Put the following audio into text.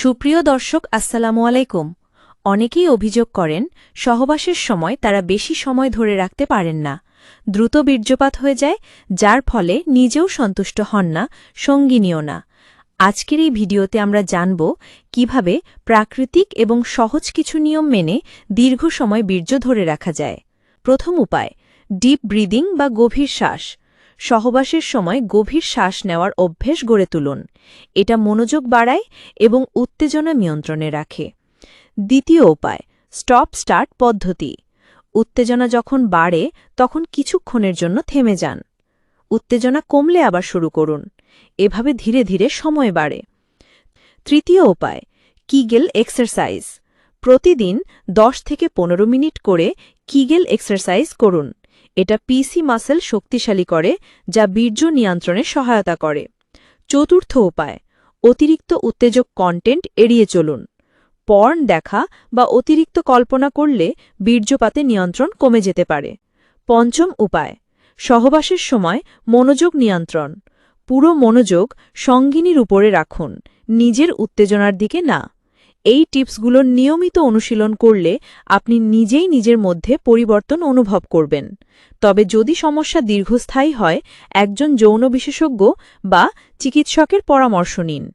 সুপ্রিয় দর্শক, আসসালামু আলাইকুম। অনেকেই অভিযোগ করেন, সহবাসের সময় তারা বেশি সময় ধরে রাখতে পারেন না। দ্রুত বীর্যপাত হয়ে যায়, যার ফলে নিজেও সন্তুষ্ট হন না, সঙ্গিনীও না। আজকের এই ভিডিওতে আমরা জানব কীভাবে প্রাকৃতিক এবং সহজ কিছু নিয়ম মেনে দীর্ঘ সময় বীর্য ধরে রাখা যায়। প্রথম উপায়, ডিপ ব্রিদিং বা গভীর শ্বাস। সহবাসের সময় গভীর শ্বাস নেওয়ার অভ্যেস গড়ে তুলুন। এটা মনোযোগ বাড়ায় এবং উত্তেজনা নিয়ন্ত্রণে রাখে। দ্বিতীয় উপায়, স্টপ স্টার্ট পদ্ধতি। উত্তেজনা যখন বাড়ে, তখন কিছুক্ষণের জন্য থেমে যান। উত্তেজনা কমলে আবার শুরু করুন। এভাবে ধীরে ধীরে সময় বাড়ে। তৃতীয় উপায়, কিগেল এক্সারসাইজ। প্রতিদিন 10 থেকে পনেরো মিনিট করে কিগেল এক্সারসাইজ করুন। এটা পিসি মাসেল শক্তিশালী করে, যা বীর্য নিয়ন্ত্রণে সহায়তা করে। চতুর্থ উপায়, অতিরিক্ত উত্তেজক কন্টেন্ট এড়িয়ে চলুন। পর্ন দেখা বা অতিরিক্ত কল্পনা করলে বীর্যপাতে নিয়ন্ত্রণ কমে যেতে পারে। পঞ্চম উপায়, সহবাসের সময় মনোযোগ নিয়ন্ত্রণ। পুরো মনোযোগ সঙ্গিনীর উপরে রাখুন, নিজের উত্তেজনার দিকে না। এই টিপসগুলোর নিয়মিত অনুশীলন করলে আপনি নিজেই নিজের মধ্যে পরিবর্তন অনুভব করবেন। তবে যদি সমস্যা দীর্ঘস্থায়ী হয়, একজন যৌন বিশেষজ্ঞ বা চিকিৎসকের পরামর্শ নিন।